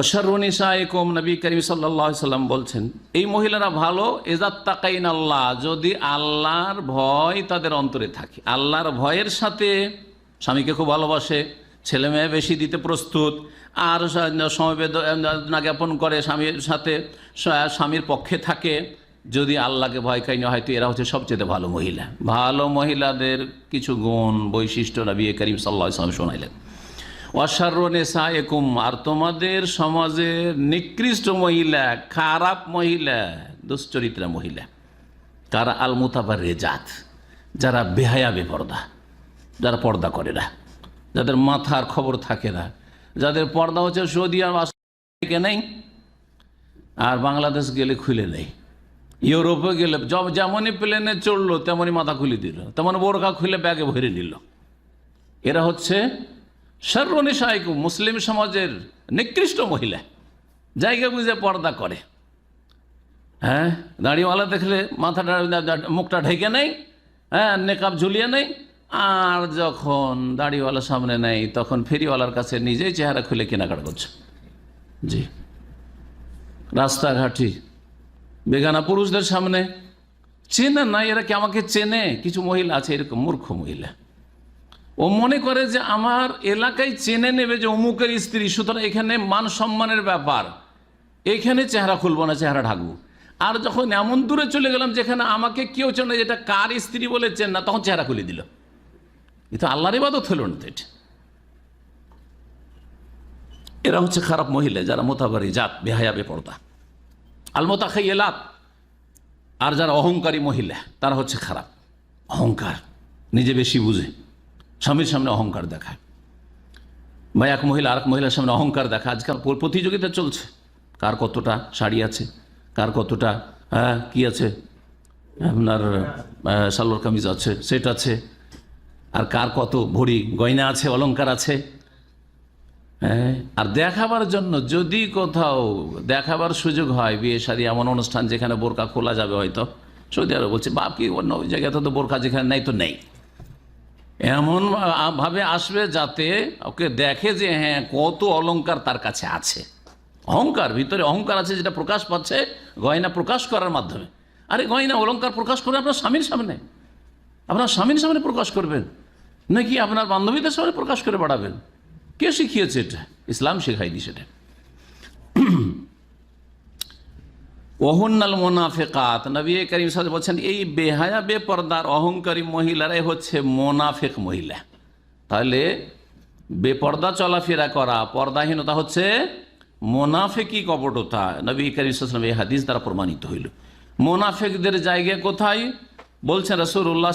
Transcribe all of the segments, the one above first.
ওশারুনিসাইকুম নবী করিম সাল্লাহ সাল্লাম বলছেন, এই মহিলারা ভালো এজাত তাকাইন আল্লাহ যদি আল্লাহর ভয় তাদের অন্তরে থাকে। আল্লাহর ভয়ের সাথে স্বামীকে খুব ভালোবাসে, ছেলে মেয়ে বেশি দিতে প্রস্তুত, আর সমবেদনা জ্ঞাপন করে স্বামীর সাথে স্বামীর পক্ষে থাকে, যদি আল্লাহকে ভয় খাই না হয়তো এরা হচ্ছে সবচেয়ে ভালো মহিলা। ভালো মহিলাদের কিছু গুণ, বৈশিষ্ট্য নবী করিম সাল্লাহ সাল্লাম শোনাইলেন। অসারণে সাহেকুম আর তোমাদের সমাজের নিকৃষ্ট মহিলা, খারাপ মহিলা, দুশ্চরিত্রা মহিলা, কারা আল মুতাবার রেজাত যারা বেহায়া, বেপর্দা, যারা পর্দা করে না, যাদের মাথার খবর থাকে না, যাদের পর্দা হচ্ছে সৌদি আর থেকে নেই, আর বাংলাদেশ গেলে খুলে নেই, ইউরোপে গেলে যেমনই প্লেনে চড়লো, তেমনই মাথা খুলে দিল, তেমন বোরখা খুলে ব্যাগে ভরে নিল। এরা হচ্ছে সর্বনিশায়কু মুসলিম সমাজের নিকৃষ্ট মহিলা। জায়গা বুঝে পর্দা করে। হ্যাঁ দাড়িওয়ালা দেখলে মাথাটা মুখটা ঢেকে নেই হ্যাঁ নেকাব ঝুলিয়ে নেই, আর যখন দাড়িওয়ালা সামনে নেই, তখন ফেরিওয়ালার কাছে নিজেই চেহারা খুলে কেনাকাটা করছে। জি। রাস্তাঘাটি বেগানা পুরুষদের সামনে চেনে না, এরা কি আমাকে চেনে? কিছু মহিলা আছে, এরকম মূর্খ মহিলা। ও মনে করে যে আমার এলাকায় চেনে নেবে যে অমুকের স্ত্রী, সুতরাং এখানে মান সম্মানের ব্যাপার। এখানে চেহারা খুলবো না, চেহারা ঢাকবো। আর যখন এমন দূরে চলে গেলাম যেখানে আমাকে কেউ চেনে এটা কার স্ত্রী বলে চেন না, তখন চেহারা খুলে দিল। এ তো আল্লাহর ইবাদত হলো না তো এটা। এরা হচ্ছে খারাপ মহিলা, যারা মোতাবারি জাত বেহায়া বেপর্দা আলমোতা খাই এলাত আর যারা অহংকারী মহিলা, তারা হচ্ছে খারাপ। অহংকার, নিজে বেশি বুঝে। স্বামীর সামনে অহংকার দেখায়। বা এক মহিলা আর এক মহিলার সামনে অহংকার দেখা আজকাল প্রতিযোগিতা চলছে। কার কতটা শাড়ি আছে, কার কতটা হ্যাঁ কী আছে, আপনার সালোয়ার কামিজ আছে, সেট আছে, আর কার কত ভরি গয়না আছে, অলংকার আছে হ্যাঁ আর দেখাবার জন্য যদি কোথাও দেখাবার সুযোগ হয়, বিয়ে শাদী এমন অনুষ্ঠান যেখানে বোরকা খোলা যাবে হয়তো। সৌদি আরব বলছে, বাপ কি অন্য ওই জায়গায় তো বোরকা যেখানে নেই তো নেই। এমন ভাবে আসবে যাতে ওকে দেখে যে হ্যাঁ কত অলংকার তার কাছে আছে। অহংকার, ভিতরে অহংকার আছে যেটা প্রকাশ পাচ্ছে গয়না প্রকাশ করার মাধ্যমে। আরে গয়না অলংকার প্রকাশ করে আপনার স্বামীর সামনে। আপনার স্বামীর সামনে প্রকাশ করবেন। নাকি আপনার বান্ধবীদের সামনে প্রকাশ করে বাড়াবেন? কে শিখিয়েছে এটা? ইসলাম শেখায়নি সেটা। ওহন্নাল মোনাফেকাত। নবী করিম সাহেব বলছেন, এই বেহায়া, বেপর্দার, অহংকারী মহিলারাই হচ্ছে মোনাফেক মহিলা। তাহলে বেপর্দা চলাফেরা করা, পর্দাহীনতা হচ্ছে মোনাফেকি কপটতা। নবী করিম সাল্লাম এই হাদিস দ্বারা প্রমাণিত হইল। মোনাফেকদের জায়গা কোথায়? বলছেন রসুল্লাহ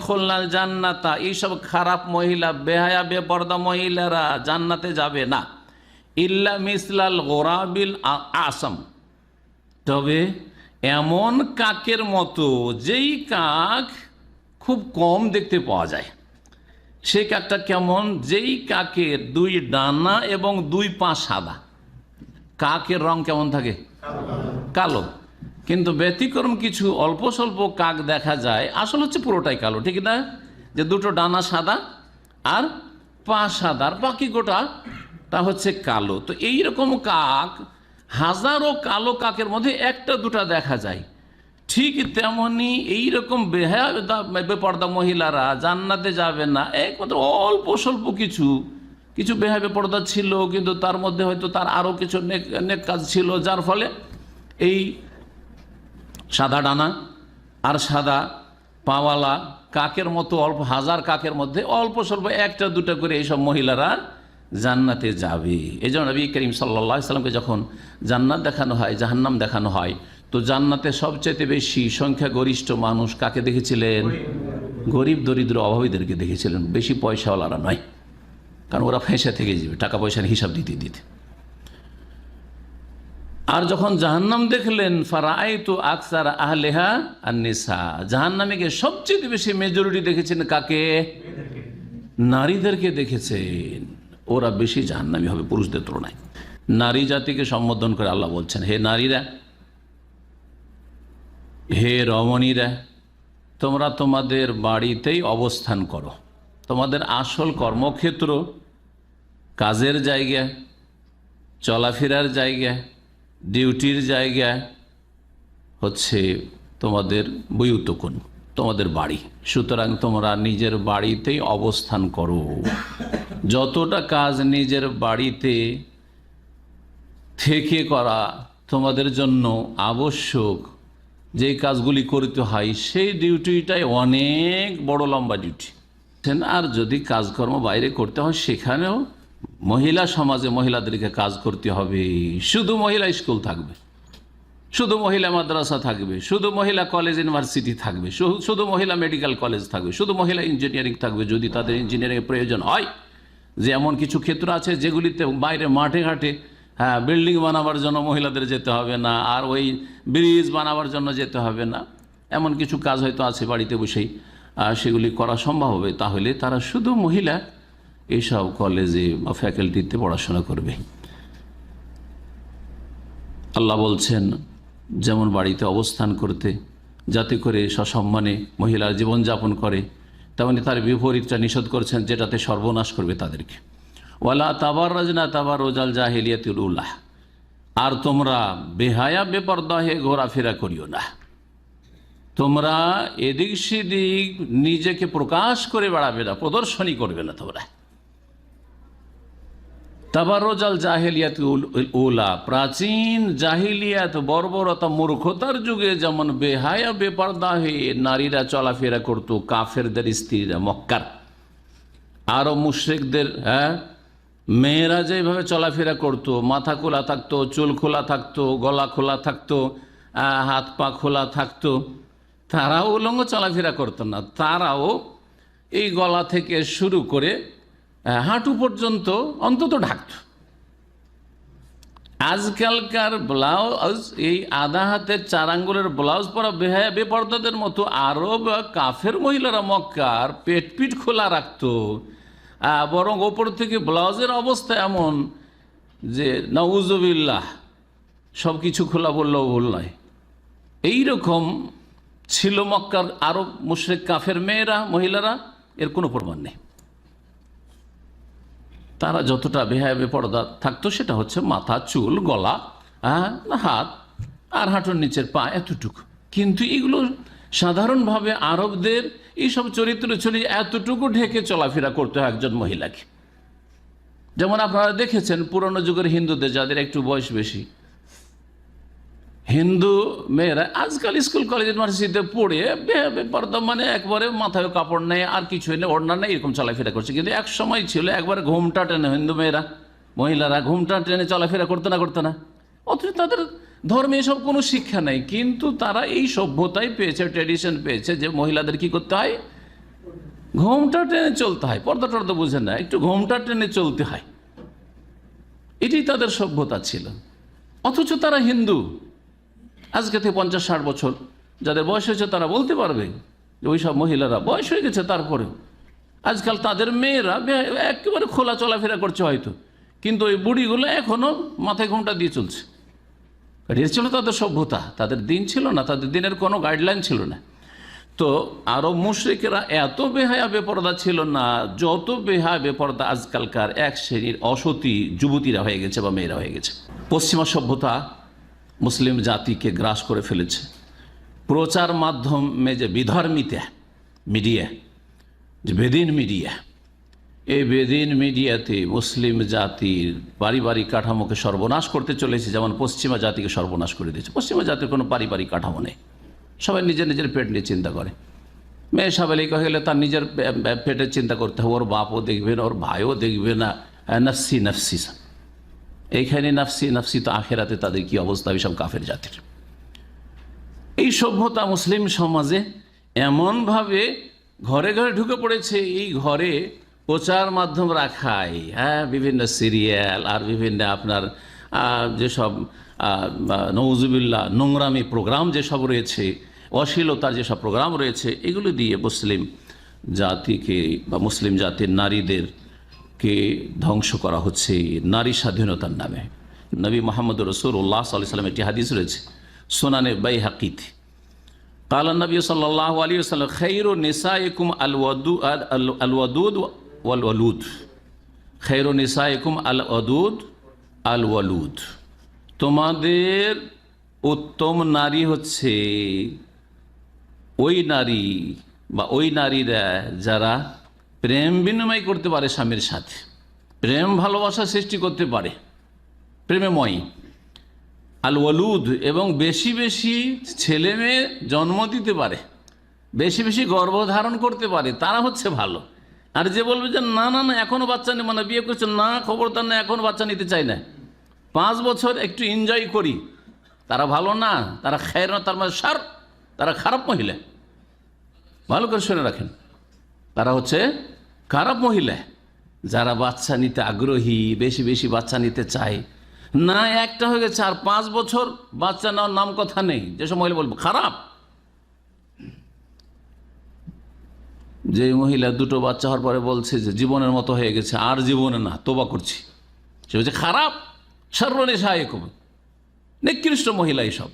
খোলনাল জান্নাতা। এইসব খারাপ মহিলা, বেহায়া, বেপর্দা মহিলারা জান্নাতে যাবে না। ইল্লা মিসলাল গোরাবিল আসম তবে এমন কাকের মতো যেই কাক খুব কম দেখতে পাওয়া যায়। সেই কাকটা কেমন? যেই কাকের দুই ডানা এবং দুই পা সাদা। কাকের রং কেমন থাকে? কালো। কিন্তু ব্যতিক্রম কিছু অল্প স্বল্প কাক দেখা যায়, আসল হচ্ছে পুরোটাই কালো, ঠিক না? যে দুটো ডানা সাদা আর পা সাদা, আর বাকি গোটা তা হচ্ছে কালো। তো এই রকম কাক হাজারো কালো কাকের মধ্যে একটা, দুটা দেখা যায়। ঠিক তেমনি এইরকম বেহায়া বেপর্দা মহিলারা জান্নাতে যাবে না। একমাত্র অল্প স্বল্প কিছু কিছু বেহা বেপর্দা ছিল, কিন্তু তার মধ্যে হয়তো তার আরও কিছু নেক কাজ ছিল, যার ফলে এই সাদা ডানা আর সাদা পাওয়ালা কাকের মতো অল্প, হাজার কাকের মধ্যে অল্প স্বল্প একটা, দুটো করে এইসব মহিলারা জান্নাতে যাবে। এই জন্য নবী করিম সাল্লা সাল্লামকে যখন জান্নাত দেখানো হয়, জাহান্নাম দেখানো হয়, তো জান্নাতে সবচেয়ে বেশি সংখ্যা গরিষ্ঠ মানুষ কাকে দেখেছিলেন? গরিব, দরিদ্র অভাবীদেরকে দেখেছিলেন। বেশি পয়সাওয়ালারা নয়। কারণ ওরা ফেঁসে থেকে যাবে, টাকা পয়সার হিসাব দিতে দিতে। আর যখন জাহান্নাম দেখলেন ফারাই তো আকসার আহলেহা আর নিসা জাহান্নামে গিয়ে সবচেয়ে বেশি মেজরিটি দেখেছেন কাকে? নারীদেরকে দেখেছেন। ওরা বেশি জাহান্নামী হবে পুরুষদের তুলনায়। নারী জাতিকে সম্বোধন করে আল্লাহ বলছেন, হে নারীরা, হে রমণীরা, তোমরা তোমাদের বাড়িতেই অবস্থান করো। তোমাদের আসল কর্মক্ষেত্র কাজের জায়গা, চলাফেরার জায়গায় ডিউটির জায়গায় হচ্ছে তোমাদের বইউতকুন তোমাদের বাড়ি। সুতরাং তোমরা নিজের বাড়িতেই অবস্থান করো। যতটা কাজ নিজের বাড়িতে থেকে করা তোমাদের জন্য আবশ্যক, যে কাজগুলি করতে হয়, সেই ডিউটিটাই অনেক বড় লম্বা ডিউটি। আর যদি কাজকর্ম বাইরে করতে হয়, সেখানেও মহিলা সমাজে মহিলাদেরকে কাজ করতে হবে। শুধু মহিলা স্কুল থাকবে। শুধু মহিলা মাদ্রাসা থাকবে, শুধু মহিলা কলেজ ইউনিভার্সিটি থাকবে শুধু মহিলা মেডিকেল কলেজ থাকবে, শুধু মহিলা ইঞ্জিনিয়ারিং থাকবে। যদি তাদের ইঞ্জিনিয়ারিংয়ের প্রয়োজন হয়, যে এমন কিছু ক্ষেত্র আছে যেগুলিতে বাইরে মাঠে ঘাটে হ্যাঁ বিল্ডিং বানাবার জন্য মহিলাদের যেতে হবে না, আর ওই ব্রিজ বানাবার জন্য যেতে হবে না, এমন কিছু কাজ হয়তো আছে বাড়িতে বসেই সেগুলি করা সম্ভব হবে, তাহলে তারা শুধু মহিলা এইসব কলেজে বা ফ্যাকাল্টিতে পড়াশোনা করবে। আল্লাহ বলছেন যেমন বাড়িতে অবস্থান করতে, যাতে করে সসম্মানে মহিলার জীবনযাপন করে, তেমনি তার বিপরীতটা নিষেধ করছেন যেটাতে সর্বনাশ করবে তাদেরকে। ওয়ালা তাবার রাজনা তাবার রোজাল জাহিলিয়াতুল উল্লাহ আর তোমরা বেহায়া বেপর্দা হয়ে ঘোরাফেরা করিও না। তোমরা এদিক সেদিক নিজেকে প্রকাশ করে বেড়াবে না, প্রদর্শনী করবে না তোমরা। তাবারোজাল জাহিলিয়াত উলা প্রাচীন জাহিলিয়াত বর্বরতা মূর্খতার যুগে যেমন বেহায়া বেপর্দা হয়ে নারীরা চলাফেরা করত, কাফেরদের স্ত্রীরা মক্কার। আরও মুশ্রিকদের হ্যাঁ? মেয়েরা যেভাবে চলাফেরা করত, মাথা খোলা থাকতো, চুল খোলা থাকতো, গলা খোলা থাকতো হাত পা খোলা থাকতো, তারাও উলঙ্গ চলাফেরা করতো না। তারাও এই গলা থেকে শুরু করে হাঁটু পর্যন্ত অন্তত ঢাকত। আজকালকার ব্লাউজ, এই আধা হাতের চার আঙ্গুলের ব্লাউজ পরা বেহায়া বেপর্দাদের মতো আরব কাফের মহিলারা মক্কার পেট পিট খোলা রাখতো। বরং ওপর থেকে ব্লাউজের অবস্থা এমন যে, নউজবিল্লাহ সব কিছু খোলা বললেও ভুল নয়। এইরকম ছিল মক্কার আরব মুশ্রেক কাফের মেয়েরা, মহিলারা, এর কোনো প্রমাণ নেই। তারা যতটা বেহায় পর্দা থাকতো সেটা হচ্ছে মাথা, চুল, গলা হ্যাঁ হাত আর হাঁটুর নিচের পা এতটুকু। কিন্তু এগুলো সাধারণভাবে আরবদের এইসব চরিত্র চলি এতটুকু ঢেকে চলাফেরা করতে হয় একজন মহিলাকে। যেমন আপনারা দেখেছেন, পুরনো যুগের হিন্দুদের, যাদের একটু বয়স বেশি হিন্দু মেয়েরা আজকাল স্কুল কলেজ ইউনিভার্সিটিতে পড়ে বে- বে- মানে একবারে মাথায় কাপড় নেই, আর কিছু নেই, ওড়না নেই, এরকম চলাফেরা করছে। কিন্তু এক সময় ছিল, একবারে ঘুমটা টেনে, হিন্দু মেয়েরা, মহিলারা ঘুমটা টেনে চলাফেরা করতে না করতে না। অথচ তাদের ধর্মে এসব কোনো শিক্ষা নেই, কিন্তু তারা এই সভ্যতাই পেয়েছে ট্রেডিশন পেয়েছে যে মহিলাদের কি করতে হয়? ঘুমটা টেনে চলতে হয়, পর্দা টর্দা বুঝে না, একটু ঘুমটা টেনে চলতে হয়। এটাই তাদের সভ্যতা ছিল। অথচ তারা হিন্দু। আজকে থেকে পঞ্চাশ ষাট বছর। যাদের বয়স হয়েছে তারা বলতে পারবে যে ওই সব মহিলারা বয়স হয়ে গেছে তারপরে। আজকাল তাদের মেয়েরা একেবারে খোলা চলাফেরা করছে হয়তো। কিন্তু ওই বুড়িগুলো এখনও মাথায় ঘুমটা দিয়ে চলছে। এটা ছিল তাদের সভ্যতা, তাদের দিন ছিল না, তাদের দিনের কোনো গাইডলাইন ছিল না। তো আরব মুশ্রিকেরা এত বেহায়া বেপরদা ছিল না, যত বেহায়া বেপরদা আজকালকার এক শ্রেণির অসতী যুবতীরা হয়ে গেছে বা মেয়েরা হয়ে গেছে। পশ্চিমা সভ্যতা মুসলিম জাতিকে গ্রাস করে ফেলেছে। প্রচার মাধ্যমে যে বিধর্মিতা মিডিয়া যে বেদিন মিডিয়া এই বেদিন মিডিয়াতে মুসলিম জাতির পারিবারিক কাঠামোকে সর্বনাশ করতে চলেছে যেমন পশ্চিমা জাতিকে সর্বনাশ করে দিয়েছে। পশ্চিমা জাতির কোনো পারিবারিক কাঠামো নেই। সবাই নিজের নিজের পেট নিয়ে চিন্তা করে। মেয়ে সাবেলিকা হয়ে গেলে তার নিজের পেটের চিন্তা করতে হবে। ওর বাপও দেখবে না ওর ভাইও দেখবে না। আহ, নফসি নফসি এইখানে নাফসি নাফসি তো আখেরাতে তাদের কি অবস্থা? সব কাফের জাতির। এই সভ্যতা মুসলিম সমাজে এমনভাবে ঘরে ঘরে ঢুকে পড়েছে এই ঘরে প্রচার মাধ্যম রাখাই। হ্যাঁ বিভিন্ন সিরিয়াল আর বিভিন্ন আপনার যেসব আহ, নওজুবিল্লা নোংরামি প্রোগ্রাম যেসব রয়েছে অশ্লীলতার যেসব প্রোগ্রাম রয়েছে এগুলো দিয়ে মুসলিম জাতিকে বা মুসলিম জাতির নারীদের কে ধ্বংস করা হচ্ছে নারী স্বাধীনতার নামে। নবী মোহাম্মদ রসুল্লাহ সাল্লাহ সাল্লাম একটি হাদিস রয়েছে, সোনানে বাই হাকিত কালা নবী সাল্লাহ আলী সাল্লাম খৈর নিসা একুম আল আলওয়াদুদ ওয়াল ওয়ালুদ খৈর নিসা একুম আল অদুদ আল ওয়ালুদ তোমাদের উত্তম নারী হচ্ছে ওই নারী বা ওই নারীরা যারা প্রেম বিনিময় করতে পারে স্বামীর সাথে। প্রেম ভালোবাসা সৃষ্টি করতে পারে। প্রেমেময়ী। আল ওয়ালুদ এবং বেশি বেশি ছেলে মেয়ে জন্ম দিতে পারে। বেশি বেশি গর্ভধারণ করতে পারে। তারা হচ্ছে ভালো। আর যে বলবে যে, না না না, এখনও বাচ্চা নেই মানে বিয়ে করছে না খবর তার না, এখনও বাচ্চা নিতে চাই না। পাঁচ বছর একটু এনজয় করি। তারা ভালো না, তারা খায় না, তার মানে সার, তারা খারাপ মহিলা। ভালো করে শুনে রাখেন। তারা হচ্ছে খারাপ মহিলা। যারা বাচ্চা নিতে আগ্রহী, বেশি বেশি বাচ্চা নিতে চায়। না, একটা হয়ে গেছে আর পাঁচ বছর বাচ্চা নেওয়ার নাম কথা নেই। যেসব মহিলা বলব, খারাপ। যে মহিলা দুটো বাচ্চা হওয়ার পরে বলছে যে, জীবনের মতো হয়ে গেছে, আর জীবনে না, তোবা করছি। সে হচ্ছে খারাপ? সর্বনেশা এরকম নিকৃষ্ট মহিলা এইসব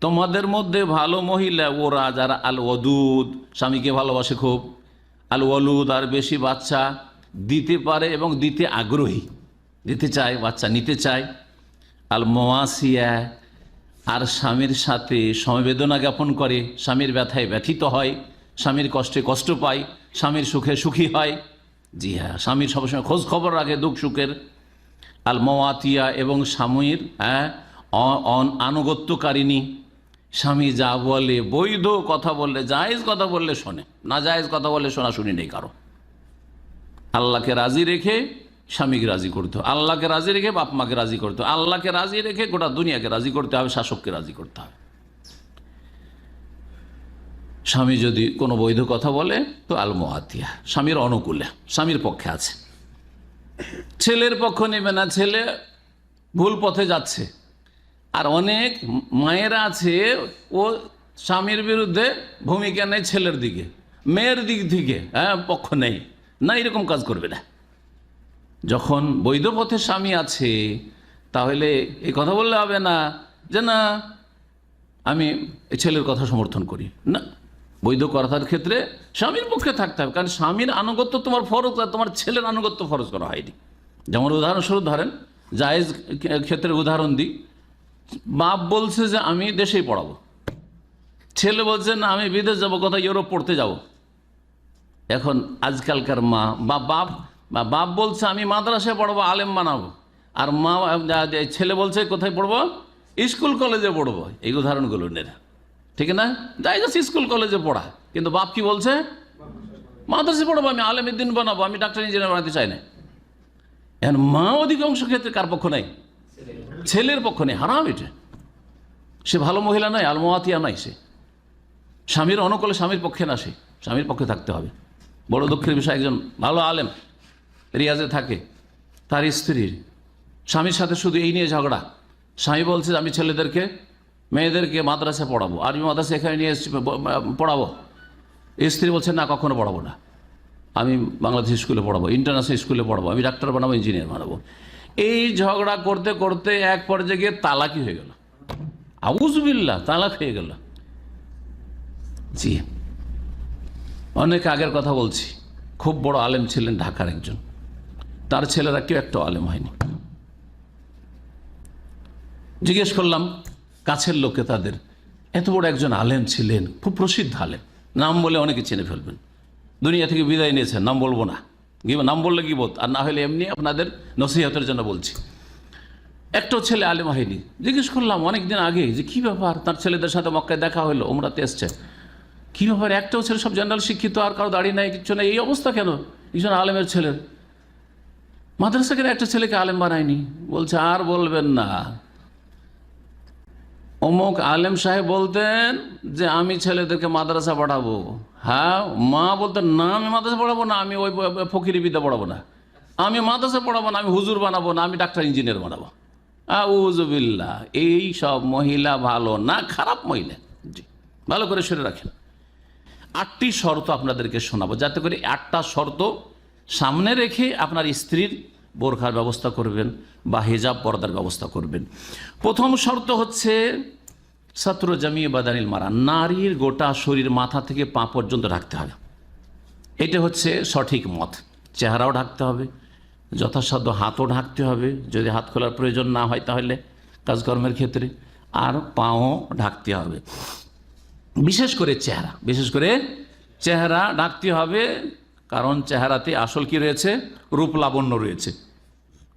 তোমাদের মধ্যে ভালো মহিলা, ওরা যারা আল ওদুদ স্বামীকে ভালোবাসে খুব। আল ওলুদ আর বেশি বাচ্চা দিতে পারে এবং দিতে আগ্রহী। দিতে চায়, বাচ্চা নিতে চায়। আল মোয়াসিয়া আর স্বামীর সাথে সমবেদনা জ্ঞাপন করে। স্বামীর ব্যথায় ব্যথিত হয়, স্বামীর কষ্টে কষ্ট পায়, স্বামীর সুখে সুখী হয়। জি হ্যাঁ স্বামীর সবসময় খোঁজ খবর রাখে দুঃখ সুখের। আল মওয়াতিয়া এবং স্বামীর হ্যাঁ আনুগত্যকারিণী। স্বামী যা বলে বৈধ কথা বললে, জায়েজ কথা বললে শোনে। না জায়েজ কথা বললে শোনা শুনি নেই কারও। আল্লাহকে রাজি রেখে স্বামীকে রাজি করতে আল্লাহকে রাজি রেখে বাপ মাকে রাজি করতে হবে আল্লাহকে রাজি রেখে গোটা দুনিয়াকে রাজি করতে হবে, শাসককে রাজি করতে হবে। স্বামী যদি কোনো বৈধ কথা বলে, তো আল মোয়াতিয়া স্বামীর অনুকূলে, স্বামীর পক্ষে আছে। ছেলের পক্ষ নেবে না, ছেলে ভুল পথে যাচ্ছে। আর অনেক মায়েরা আছে, ও স্বামীর বিরুদ্ধে ভূমিকা নেই ছেলের দিকে, মেয়ের দিক থেকে হ্যাঁ পক্ষ নেই। না, এরকম কাজ করবে না। যখন বৈধ পথে স্বামী আছে, তাহলে এই কথা বললে হবে না যে, না, আমি ছেলের কথা সমর্থন করি। না, বৈধ কথার ক্ষেত্রে স্বামীর পক্ষে থাকতে হবে, কারণ স্বামীর আনুগত্য তোমার ফরজ, আর তোমার ছেলের আনুগত্য ফরজ করা হয়নি। যেমন উদাহরণস্বরূপ ধরেন, জায়েজ ক্ষেত্রে উদাহরণ দিই বাপ বলছে যে আমি দেশেই পড়াবো। ছেলে বলছে, না, আমি বিদেশ যাব, কোথায় ইউরোপ পড়তে যাব? এখন আজকালকার মা, বা বাপ বা বাপ বলছে, আমি মাদ্রাসায় পড়ব, আলেম বানাবো। আর মা ছেলে বলছে, কোথায় পড়ব? স্কুল কলেজে পড়ব। এই উদাহরণগুলো নেন। ঠিক না? যাই যাচ্ছে স্কুল কলেজে পড়া। কিন্তু বাপ কি বলছে? মাদ্রাসে পড়ব, আমি আলেমের দিন বানাবো, আমি ডাক্তার ইঞ্জিনিয়ার বানাতে চাই না। এখন মা অধিকাংশ ক্ষেত্রে কার পক্ষ নাই? ছেলের পক্ষ নেই হারাম এটা। সে ভালো মহিলা নয়, আলমোয়াতিয়া নয় সে। স্বামীর অনুকূলে স্বামীর পক্ষে না সে, স্বামীর পক্ষে থাকতে হবে। বড় দুঃখের বিষয়, একজন ভালো আলেম, রিয়াজে থাকে, তার স্ত্রীর। স্বামীর সাথে শুধু এই নিয়ে ঝগড়া। স্বামী বলছে, আমি ছেলেদেরকে, মেয়েদেরকে মাদ্রাসা পড়াবো। আর আমি মাদ্রাসা এখানে নিয়ে এসেছি পড়াবো। স্ত্রী বলছে, না, কখনো পড়াবো না। আমি বাংলাদেশ স্কুলে পড়াবো, ইন্টারন্যাশনাল স্কুলে পড়াবো, আমি ডাক্তার বানাবো, ইঞ্জিনিয়ার বানাবো। এই ঝগড়া করতে করতে এক পর্যায়ে গিয়ে তালাকি হয়ে গেল। আবুজবিল্লা তালাক হয়ে গেল। জি, অনেক আগের কথা বলছি। খুব বড় আলেম ছিলেন ঢাকার একজন। তার ছেলেরা কেউ একটা আলেম হয়নি। জিজ্ঞেস করলাম, কাছের লোকে তাদের, এত বড় একজন আলেম ছিলেন, খুব প্রসিদ্ধ আলেম। নাম বলে অনেকে চিনে ফেলবেন। দুনিয়া থেকে বিদায় নিয়েছেন, নাম বলব না। নাম বললে গিবত, আর না হলে এমনি আপনাদের নসিহতের জন্য বলছি। একটাও ছেলে আলেম হয়নি। জিজ্ঞেস করলাম অনেকদিন আগে যে কি ব্যাপার? তার ছেলেদের সাথে মক্কায় দেখা হলো ওমরাতে এসছে। কি ব্যাপার? একটাও ছেলে সব জেনারেল শিক্ষিত, আর কারও দাঁড়িয়ে নাই কিছু নেই, এই অবস্থা কেন? একজন আলেমের ছেলের মাদ্রাসা কেন একটা ছেলেকে আলেম বানায়নি? বলছে, আর বলবেন না। অমুক আলেম সাহেব বলতেন যে, আমি ছেলেদেরকে মাদ্রাসা পড়াবো। হ্যাঁ মা বলতেন, না, আমি মাদ্রাসা পড়াবো না, আমি ওই ফকিরি বিদ্যা পড়াবো না। আমি মাদ্রাসা পড়াবো না, আমি হুজুর বানাবো না, আমি ডাক্তার, ইঞ্জিনিয়ার বানাবো। আউজবিল্লা এই সব মহিলা ভালো না, খারাপ মহিলা। জি, ভালো করে শুনে রাখেন। আটটি শর্ত আপনাদেরকে শোনাবো। যাতে করে আটটা শর্ত সামনে রেখে আপনার স্ত্রীর বোরখার ব্যবস্থা করবেন বা হেজাব পর্দার ব্যবস্থা করবেন। প্রথম শর্ত হচ্ছে ছাত্র জামিয়ে বাদানিল মারা নারীর গোটা শরীর মাথা থেকে পা পর্যন্ত ঢাকতে হবে। এটা হচ্ছে সঠিক মত। চেহারাও ঢাকতে হবে, যথাসাধ্য হাতও ঢাকতে হবে। যদি হাত খোলার প্রয়োজন না হয় তাহলে কাজকর্মের ক্ষেত্রে আর পাও ঢাকতে হবে। বিশেষ করে চেহারা, বিশেষ করে চেহারা ঢাকতে হবে কারণ চেহারাতে আসল কি রয়েছে? রূপ লাবণ্য রয়েছে।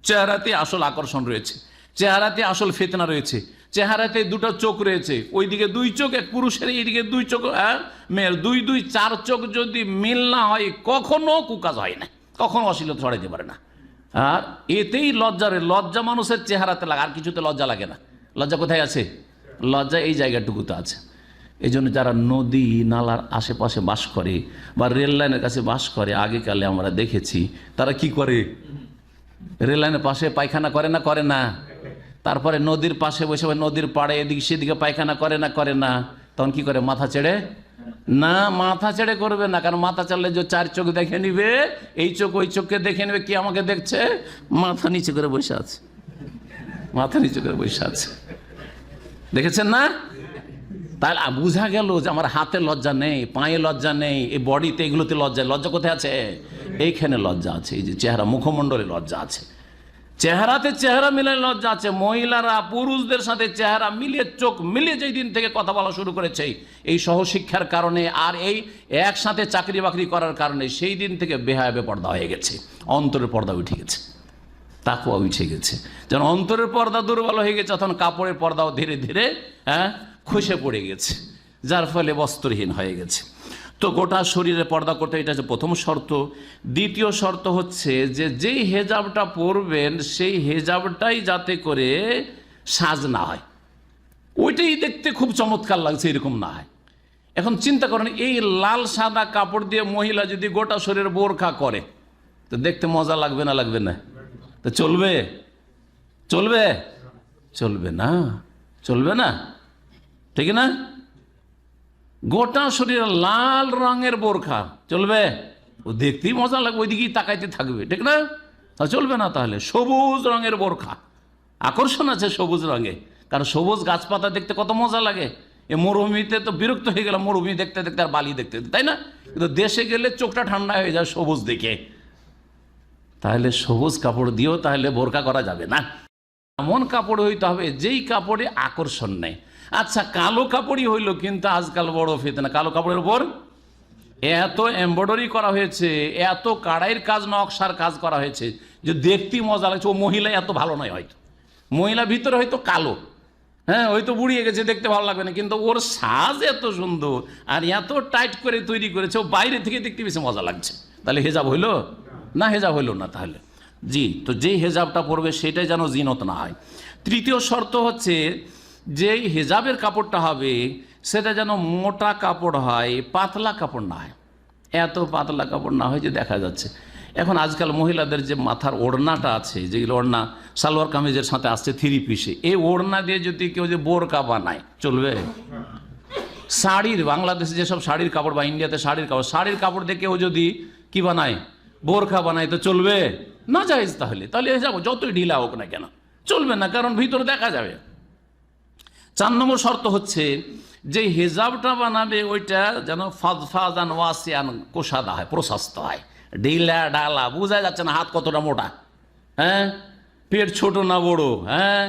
চেহারাতে আসল আকর্ষণ রয়েছে। চেহারাতে আসল ফেতনা রয়েছে। চেহারাতে দুটো চোখ রয়েছে। ওইদিকে দুই চোখ এক পুরুষের এইদিকে দুই চোখ হ্যাঁ, মেয়ের দুই দুই চার চোখ যদি মিল না হয় কখনো কুকাজ হয় না। কখনো অশ্লীলতা ছড়াইতে পারে না। আর এতেই লজ্জারে লজ্জা মানুষের চেহারাতে লাগে। আর কিছুতে লজ্জা লাগে না। লজ্জা কোথায় আছে? লজ্জা এই জায়গাটুকুতে আছে। এই জন্য যারা নদী, নালার আশেপাশে বাস করে বা রেল লাইনের কাছে বাস করে, আগেকালে আমরা দেখেছি, তারা কি করে? রেল লাইনের পাশে পায়খানা করে না করে না? তারপরে নদীর পাশে বসে নদীর পাড়ে এদিক সেদিকে পায়খানা করে না করে না? তখন কি করে? মাথা ছেড়ে? না, মাথা ছেড়ে করবে না, কারণ মাথা চাললে যে চার চোখ দেখে নিবে, এই চোখ ওই চোখকে দেখে নেবে, কি আমাকে দেখছে? মাথা নিচে করে বসে আছে। মাথা নিচে করে বসে আছে। দেখেছেন না? তাহলে বোঝা গেল যে আমার হাতে লজ্জা নেই, পায়ে লজ্জা নেই, এই বডিতে এগুলোতে লজ্জা লজ্জা কোথায় আছে? এইখানে লজ্জা আছে, এই যে চেহারা, মুখমণ্ডলে লজ্জা আছে। চেহারাতে চেহারা মিলে লজ্জা আছে, মহিলারা পুরুষদের সাথে চেহারা মিলিয়ে, চোখ মিলিয়ে যেই দিন থেকে কথা বলা শুরু করেছে, এই সহশিক্ষার কারণে আর এই একসাথে চাকরি বাকরি করার কারণে সেই দিন থেকে বেহায় পর্দা হয়ে গেছে, অন্তরের পর্দা উঠে গেছে, তাকুয়া উঠে গেছে। যেন অন্তরের পর্দা দুর্বল হয়ে গেছে তখন কাপড়ের পর্দাও ধীরে ধীরে হ্যাঁ খসে পড়ে গেছে, যার ফলে বস্ত্রহীন হয়ে গেছে। তো গোটা শরীরে পর্দা করতে এটা হচ্ছে প্রথম শর্ত। দ্বিতীয় শর্ত হচ্ছে যে যেই হেজাবটা পরবেন, সেই হেজাবটাই যাতে করে সাজ না হয়। ওইটাই দেখতে খুব চমৎকার লাগছে, এরকম না হয়। এখন চিন্তা করেন, এই লাল সাদা কাপড় দিয়ে মহিলা যদি গোটা শরীর বোরখা করে, তো দেখতে মজা লাগবে না লাগবে না? তো চলবে? চলবে? চলবে না? চলবে না? ঠিক না? গোটা শরীরে লাল রঙের বোরখা, চলবে? ও দেখতেই মজা লাগবে, ওইদিকেই তাকাইতে থাকবে, ঠিক না? তা চলবে না তাহলে, সবুজ রঙের বোরখা। আকর্ষণ আছে সবুজ রঙে, কারণ সবুজ গাছপাতা দেখতে কত মজা লাগে। এ মরুভূমিতে তো বিরক্ত হয়ে গেলাম, মরুভূমি দেখতে দেখতে আর বালি দেখতে তাই না? কিন্তু দেশে গেলে চোখটা ঠান্ডা হয়ে যায় সবুজ দেখে। তাহলে সবুজ কাপড় দিয়েও তাহলে বোরকা করা যাবে না। এমন কাপড় হইতে হবে, যেই কাপড়ে আকর্ষণ নেই। আচ্ছা কালো কাপড়ই হইল কিন্তু আজকাল বড় ফেতনা। কালো কাপড়ের উপর এত এমব্রয়ডারি করা হয়েছে, এত কাড়াইয়ের কাজ, নকশার কাজ করা হয়েছে যে দেখতেই মজা লাগছে। ও মহিলা এত ভালো নয় হয়তো। মহিলা ভিতরে হয়তো কালো। হ্যাঁ হয়তো বুড়িয়ে গেছে, দেখতে ভালো লাগবে না। কিন্তু ওর সাজ এত সুন্দর আর এত টাইট করে তৈরি করেছে, ও বাইরে থেকে দেখতে বেশি মজা লাগছে। তাহলে হেজাব হইল? না, হেজাব হইল না তাহলে। জি, তো যেই হেজাবটা পরবে সেটাই যেন জিনত না হয়। তৃতীয় শর্ত হচ্ছে যেই হেজাবের কাপড়টা হবে, সেটা যেন মোটা কাপড় হয়, পাতলা কাপড় না হয়। এত পাতলা কাপড় না হয় যে দেখা যাচ্ছে। এখন আজকাল মহিলাদের যে মাথার ওড়নাটা আছে, যেগুলো ওড়না, সালোয়ার কামিজের সাথে আসছে থ্রি পিসে, এই ওড়না দিয়ে যদি কেউ যে বোরকা বানায়, চলবে? শাড়ির, বাংলাদেশে যেসব শাড়ির কাপড় বা ইন্ডিয়াতে শাড়ির কাপড় শাড়ির কাপড় দিয়ে কেউ যদি কি বানায়? বোরখা বানায়, তো চলবে? না যাইজ তাহলে। তাহলে যাব যতই ঢিলা হোক না কেন, চলবে না, কারণ ভিতরে দেখা যাবে। চার নম্বর শর্ত হচ্ছে যে হেজাবটা বানাবে ওইটা যেন ফাজফাজান ওয়াসিয়ান কোষাদা হয়, প্রশস্ত হয়। ঢিলা ডালা বোঝা যাচ্ছে না হাত কতটা মোটা। হ্যাঁ? পেট ছোট না বড় হ্যাঁ?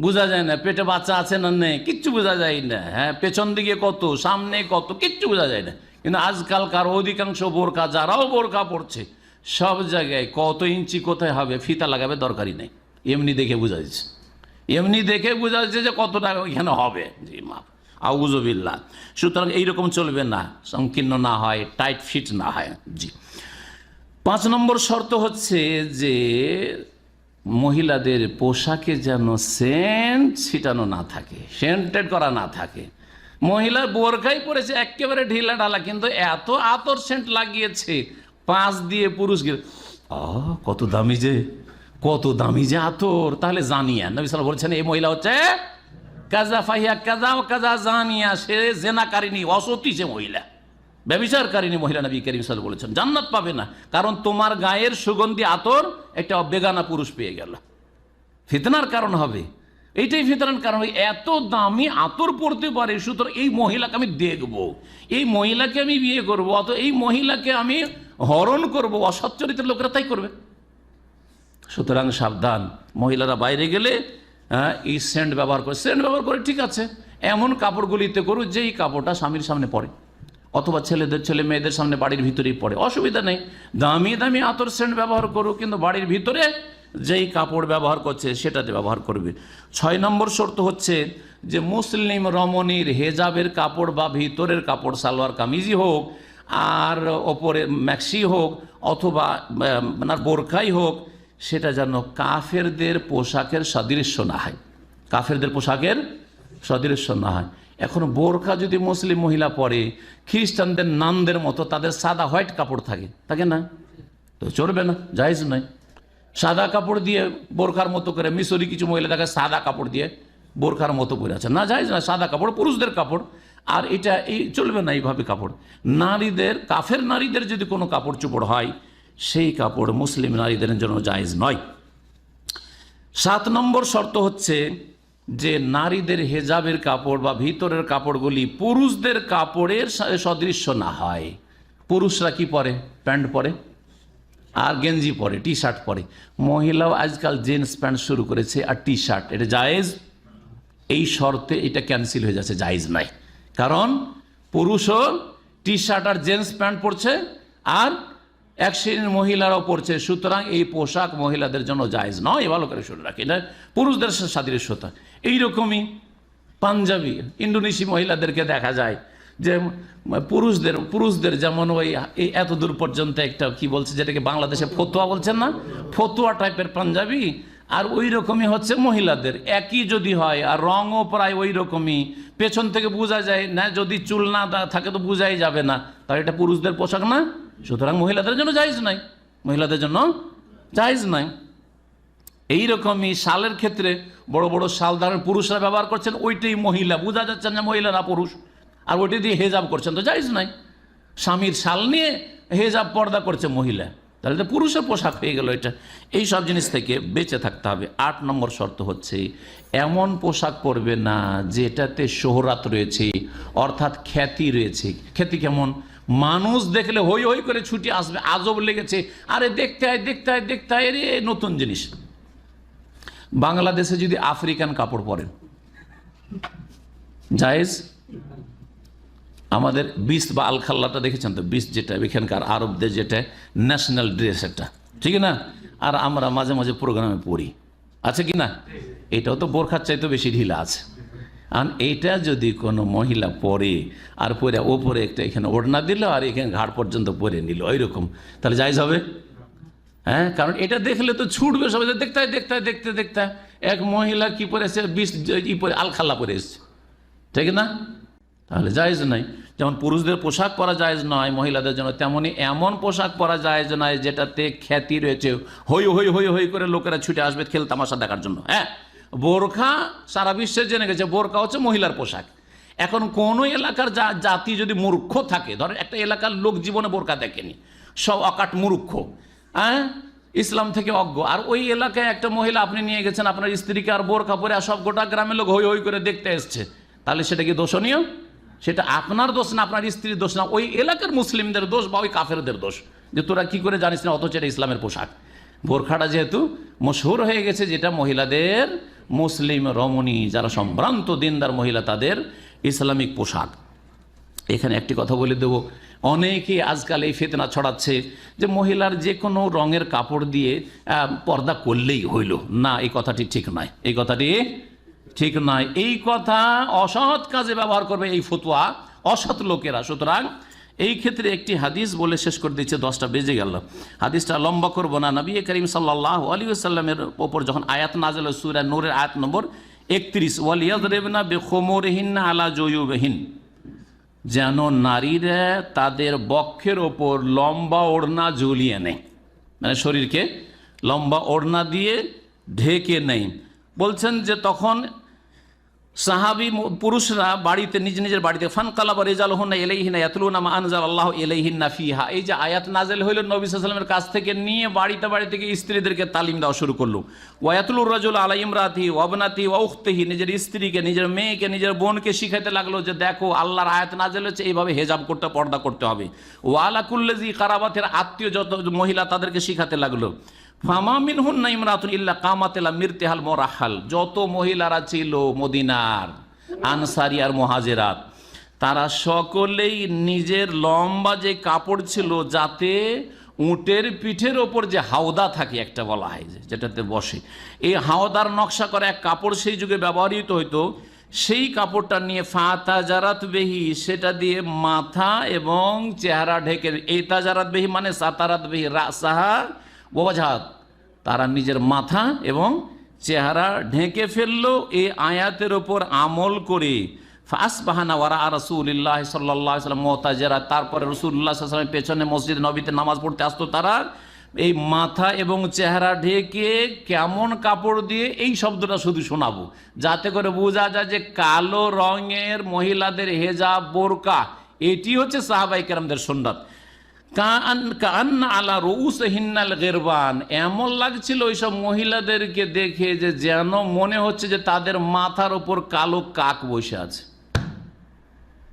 বোঝা যায় না পেটে বাচ্চা আছে না নেই, কিচ্ছু বোঝা যায় না। হ্যাঁ? পেছন দিকে কত, সামনে কত, কিচ্ছু বোঝা যায় না। কিন্তু আজকালকার অধিকাংশ বোরকা, যারাও বোরকা পড়ছে সব জায়গায় কত ইঞ্চি কোথায় হবে ফিতা লাগাবে দরকারই নেই। এমনি দেখে বোঝা যাচ্ছে। এমনি দেখে বোঝা যাচ্ছে যে কতটা ওইখানে হবে। জি মাপ আউজবিল্লা সুতরাং এইরকম চলবে না। সংকীর্ণ না হয় টাইট ফিট না হয়। জি। পাঁচ নম্বর শর্ত হচ্ছে যে মহিলাদের পোশাকে যেন সেন্ট ছিটানো না থাকে, সেন্টেড করা না থাকে। মহিলার বোরখাই পড়েছে একেবারে ঢিলা ঢালা, কিন্তু এত আতর সেন্ট লাগিয়েছে, পাঁচ দিয়ে পুরুষকে। আহ, কত দামি যে। কত দামি যে আতর, তাহলে জানিয়া নবী সাল বলছেন, এই মহিলা হচ্ছে কাজা ফাহিয়া কাজা ও কাজা জানিয়া, সে জেনাকারিনী অসতী সে মহিলা। ব্যবিচারকারিনী মহিলা নবী করিম সাল বলেছেন, জান্নাত পাবে না। কারণ তোমার গায়ের সুগন্ধি আতর একটা বেগানা পুরুষ পেয়ে গেল। ফিতনার কারণ হবে। এইটাই ফিতনার কারণ এত দামি আতর পড়তে পারে, সুতরাং এই মহিলাকে আমি দেখব। এই মহিলাকে আমি বিয়ে করব অত এই মহিলাকে আমি হরণ করব। অসচ্চরিত লোকেরা তাই করবে। সুতরাং সাবধান। মহিলারা বাইরে গেলে হ্যাঁ, এই সেন্ট ব্যবহার করে সেন্ট ব্যবহার করে ঠিক আছে। এমন কাপড়গুলিতে করুক যেই কাপড়টা স্বামীর সামনে পড়ে অথবা ছেলেদের ছেলে মেয়েদের সামনে বাড়ির ভিতরেই পড়ে অসুবিধা নেই। দামি দামি আতর সেন্ট ব্যবহার করুক কিন্তু বাড়ির ভিতরে যেই কাপড় ব্যবহার করছে সেটাতে ব্যবহার করবে। ছয় নম্বর শর্ত হচ্ছে যে মুসলিম রমণীর হেজাবের কাপড় বা ভিতরের কাপড় সালোয়ার কামিজই হোক আর ওপরে ম্যাক্সি হোক অথবা আপনার বোরখাই হোক সেটা যেন কাফেরদের পোশাকের সদৃশ্য না হয়। কাফেরদের পোশাকের সদৃশ্য না হয়। এখন বোরখা যদি মুসলিম মহিলা পরে, খ্রিস্টানদের নানদের মতো তাদের সাদা হোয়াইট কাপড় থাকে থাকে না? তো চলবে না, জায়েজ নয়। সাদা কাপড় দিয়ে বোরখার মতো করে, মিশরি কিছু মহিলা দেখে সাদা কাপড় দিয়ে বোরখার মতো পরে আছে। না যায় না সাদা কাপড়, পুরুষদের কাপড়। আর এটা এই চলবে না এইভাবে কাপড়। নারীদের, কাফের নারীদের যদি কোনো কাপড় চোপড় হয় সেই কাপড় মুসলিম নারীদের জন্য জায়েজ নয়। সাত নম্বর শর্ত হচ্ছে যে নারীদের হেজাবের কাপড় বা ভিতরের কাপড়গুলি পুরুষদের কাপড়ের সদৃশ্য না হয়। পুরুষরা কি পরে? প্যান্ট পরে। আর গেঞ্জি পরে টি শার্ট পরে। মহিলাও আজকাল জিন্স প্যান্ট শুরু করেছে আর টি শার্ট এটা জায়েজ? এই শর্তে এটা ক্যান্সেল হয়ে যাচ্ছে, জায়েজ নাই কারণ পুরুষও টি শার্ট আর জিন্স প্যান্ট পরছে আর এক শ্রেণির মহিলারাও পড়ছে, সুতরাং এই পোশাক মহিলাদের জন্য জায়জ নয় ভালো করে শুনে রাখি। এটা পুরুষদের সাদৃশ্যতা এইরকমই পাঞ্জাবি ইন্ডোনেশি মহিলাদেরকে দেখা যায় যে পুরুষদের পুরুষদের যেমন ওই এত দূর পর্যন্ত একটা কি বলছে, যেটাকে বাংলাদেশে ফতুয়া বলছেন না? ফতুয়া টাইপের পাঞ্জাবি, আর ওই রকমই হচ্ছে মহিলাদের। একই যদি হয়, আর রঙও প্রায় ওই রকমই। পেছন থেকে বোঝা যায়, না, যদি চুল না থাকে তো বোঝাই যাবে না। তাহলে এটা পুরুষদের পোশাক না? সুতরাং মহিলাদের জন্য জায়জ নাই। মহিলাদের জন্য জায়জ নাই। এই রকমই শালের ক্ষেত্রে বড় বড় শাল ধারণ পুরুষরা ব্যবহার করছেন, ওইটাই মহিলা। বোঝা যাচ্ছে না মহিলা না পুরুষ। আর ওইটা দিয়ে হেজাব করছেন, তো জায়জ নাই। স্বামীর শাল নিয়ে হেজাব পর্দা করছে মহিলা। তাহলে তো পুরুষের পোশাক হয়ে গেল এটা। এই সব জিনিস থেকে বেঁচে থাকতে হবে। আট নম্বর শর্ত হচ্ছে, এমন পোশাক পরবে না যেটাতে শোহরাত রয়েছে, অর্থাৎ খ্যাতি রয়েছে। খ্যাতি কেমন? মানুষ দেখলে হই হই করে ছুটি আসবে, আজব লেগেছে। আরে দেখতে হয় দেখতে হয় দেখতে হয় রে নতুন জিনিস। বাংলাদেশে যদি আফ্রিকান কাপড় পরেন, জায়েজ? আমাদের বিস বা আলখাল্লাটা দেখেছেন তো? বিস যেটা, এখানকার আরবদের যেটা ন্যাশনাল ড্রেস একটা। ঠিক না? আর আমরা মাঝে মাঝে প্রোগ্রামে পড়ি আছে কি না? এটাও তো বোরখার চাইতে বেশি ঢিলা আছে। আর এইটা যদি কোনো মহিলা পরে আর পরে ওপরে একটা এখানে ওড়না দিল, আর এখানে ঘাট পর্যন্ত পরে নিল, ওইরকম। তাহলে যাইজ হবে? হ্যাঁ কারণ এটা দেখলে তো ছুটবে সবাই দেখতে হয় দেখতে হয় দেখতে দেখতে এক মহিলা কি পরে এসে বিষ ই পরে, আলখাল্লা পরে এসছে। ঠিক না? তাহলে জায়েজ নাই। যেমন পুরুষদের পোশাক পরা জায়েজ নয়, মহিলাদের জন্য তেমনি এমন পোশাক পরা জায়েজ নয়, যেটাতে খ্যাতি রয়েছে। হই হই হই হই করে লোকেরা ছুটে আসবে, খেল তামাশা দেখার জন্য। হ্যাঁ? বোরখা সারা বিশ্বে জেনে গেছে, বোরখা হচ্ছে মহিলার পোশাক। এখন কোন এলাকার জাতি যদি মূর্খ থাকে, ধরেন একটা এলাকার লোক জীবনে বোরখা দেখেনি, সব অকাট মূর্খ হ্যাঁ? ইসলাম থেকে অজ্ঞ। আর ওই এলাকায় একটা মহিলা আপনি নিয়ে গেছেন, আপনার স্ত্রীকে আর বোরখা পরে আর সব গোটা গ্রামের লোক হই হই করে দেখতে এসছে। তাহলে সেটা কি দোষণীয়? সেটা আপনার দোষ না, আপনার স্ত্রীর দোষ না, ওই এলাকার মুসলিমদের দোষ বা ওই কাফেরদের দোষ। যে তোরা কি করে জানিস না, অথচ এটা ইসলামের পোশাক। বোরখাটা যেহেতু মশহুর হয়ে গেছে, যেটা মহিলাদের মুসলিম, রমণী, যারা সম্ভ্রান্ত দিনদার মহিলা, তাদের ইসলামিক পোশাক। এখানে একটি কথা বলে দেব। অনেকেই আজকাল এই ফেতনা ছড়াচ্ছে যে মহিলার যে কোনো রঙের কাপড় দিয়ে পর্দা করলেই হইল। না, এই কথাটি ঠিক নয়। এই কথাটি ঠিক নয়। এই কথা অসৎ কাজে ব্যবহার করবে এই ফতুয়া, অসৎ লোকেরা। সুতরাং এই ক্ষেত্রে একটি হাদিস বলে শেষ করে দিচ্ছে, দশটা বেজে গেল। হাদিসটা লম্বা করব না। নবী করিম সাল্লাহ আলী ওপর যখন আয়াত নাজল সুরা নূরের আয়াত নম্বর একত্রিশ ওয়ালিয়াদ রেবনা বেখোমরহিন আলা জয়ুবহীন, যেন নারীরা তাদের বক্ষের ওপর লম্বা ওড়না ঝুলিয়ে নেয়। মানে শরীরকে লম্বা ওড়না দিয়ে ঢেকে নেই বলছেন যে তখন সাহাবি পুরুষরা বাড়িতে, নিজ নিজের বাড়িতে, ফান কালাবা রেজাল হন্না এলাইহিনা ইয়াতলুনা মা আনজাল আল্লাহ এলাইহিন্না ফিহা। এই যে আয়াত নাজেল হইল নবী সাল্লামের কাছ থেকে নিয়ে বাড়িতে বাড়ি থেকে স্ত্রীদেরকে তালিম দেওয়া শুরু করল। ওয়াতুলুর রাজুল আলা ইমরাতি ওয়াবনাতি ওয়াউখতেহি নিজের স্ত্রীকে, নিজের মেয়েকে, নিজের বোনকে শিখাইতে লাগল যে দেখো, আল্লাহর আয়াত নাজেল হচ্ছে এইভাবে হেজাব করতে পর্দা করতে হবে। ওয়ালা কুল্লেজি কারাবাতের আত্মীয় যত মহিলা তাদেরকে শিখাতে লাগল। ফামামিন হুন্না ইমরাতুন ইল্লা কামাতেলা মির্তেহাল মোরাহাল। যত মহিলারা ছিল মদিনার, আনসারি আর মহাজেরাত, তারা সকলেই নিজের লম্বা যে কাপড় ছিল, যাতে উটের পিঠের ওপর যে হাওদা থাকে একটা বলা হয় যেটাতে বসে। এই হাওদার নকশা করা এক কাপড় সেই যুগে ব্যবহৃত হইতো। সেই কাপড়টা নিয়ে ফাতা জারাত বেহি, সেটা দিয়ে মাথা এবং চেহারা ঢেকে, এই তাজারাত বেহি মানে সাতারাত বেহি, রাসাহা বোঝাত তারা নিজের মাথা এবং চেহারা ঢেকে ফেলল এই আয়াতের ওপর আমল করে। ফাস বাহানা ওয়ারা রসুল্লাহ সাল্লাহ সাল্লাম, মোতাজেরা, তারপরে রসুল্লাহ সাল্লামের পেছনে মসজিদ নবীতে নামাজ পড়তে আসতো, তারা এই মাথা এবং চেহারা ঢেকে কেমন কাপড় দিয়ে এই শব্দটা শুধু শোনাবো, যাতে করে বোঝা যায় যে কালো রঙের মহিলাদের হেজাব, বোরকা, এটি হচ্ছে সাহাবাই কেরামদের কান্না আলা গেরবান। এমন লাগছিল ওইসব মহিলাদেরকে দেখে যে যেন মনে হচ্ছে যে তাদের মাথার উপর কালো কাক বসে আছে।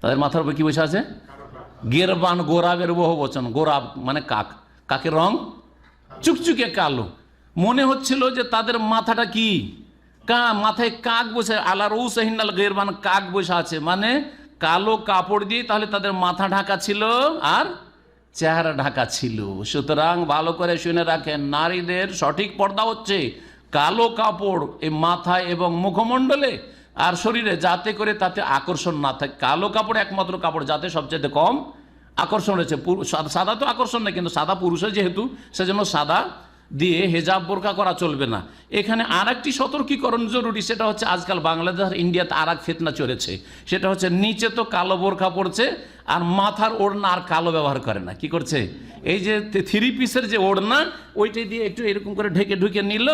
তাদের মাথার উপর কি বসে আছে? গেরবান, গোরাবের বহু বচন। গোরাব মানে কাক। কাকের রং? চুকচুকে কালো। মনে হচ্ছিল যে তাদের মাথাটা কি? কা মাথায় কাক বসে আলা রউস হিন্নাল গেরবান কাক বসে আছে। মানে কালো কাপড় দিয়ে তাহলে তাদের মাথা ঢাকা ছিল আর চেহারা ঢাকা ছিল। সুতরাং ভালো করে শুনে রাখেন, নারীদের সঠিক পর্দা হচ্ছে কালো কাপড় এই মাথায় এবং মুখমণ্ডলে আর শরীরে, যাতে করে তাতে আকর্ষণ না থাকে। কালো কাপড় একমাত্র কাপড়, যাতে সবচেয়ে কম আকর্ষণ রয়েছে। সাদা- তো আকর্ষণ নেই, কিন্তু সাদা পুরুষের যেহেতু, সেজন্য সাদা দিয়ে হেজাব বোরকা করা চলবে না। এখানে আর একটি সতর্কীকরণ জরুরি, সেটা হচ্ছে আজকাল বাংলাদেশ আর ইন্ডিয়াতে আর এক ফেতনা চলেছে। সেটা হচ্ছে নিচে তো কালো বোরখা পড়ছে আর মাথার ওড়না আর কালো ব্যবহার করে না। কি করছে? এই যে থ্রি পিসের যে ওড়না, ওইটাই দিয়ে একটু এরকম করে ঢেকে ঢুকে নিল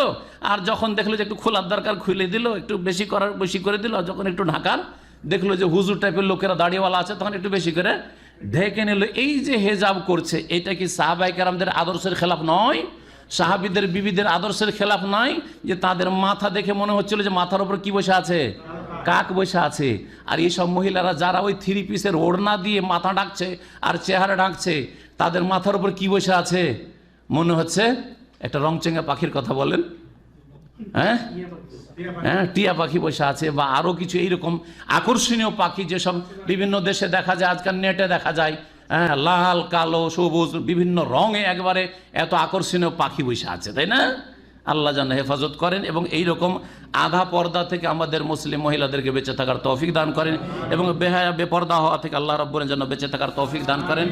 আর যখন দেখল যে একটু খোলার দরকার খুলে দিল, একটু বেশি করার, বেশি করে দিল যখন একটু ঢাকার দেখল যে হুজুর টাইপের লোকেরা দাড়িওয়ালা আছে, তখন একটু বেশি করে ঢেকে নিল। এই যে হেজাব করছে, এটা কি সাহাবাই কারামদের আদর্শের খেলাফ নয়? সাহাবিদের, বিবিদের আদর্শের খেলাফ নয় যে তাদের মাথা দেখে মনে হচ্ছিল যে মাথার উপর কি বসে আছে? কাক বসে আছে। আর এইসব মহিলারা যারা ওই থ্রি পিসের ওড়না দিয়ে মাথা ডাকছে আর চেহারা ডাকছে তাদের মাথার উপর কি বসে আছে? মনে হচ্ছে একটা রংচেঙ্গা পাখির কথা বলেন। হ্যাঁ? হ্যাঁ টিয়া পাখি বসে আছে বা আরও কিছু এইরকম আকর্ষণীয় পাখি যেসব বিভিন্ন দেশে দেখা যায়, আজকাল নেটে দেখা যায়। হ্যাঁ লাল, কালো, সবুজ, বিভিন্ন রঙে একবারে এত আকর্ষণীয় পাখি বসে আছে, তাই না? আল্লাহ যেন হেফাজত করেন এবং এই রকম আধা পর্দা থেকে আমাদের মুসলিম মহিলাদেরকে বেঁচে থাকার তৌফিক দান করেন এবং বেহায়া, বেপর্দা হওয়া থেকে আল্লাহ রব্বরের জন্য বেঁচে থাকার তৌফিক দান করেন।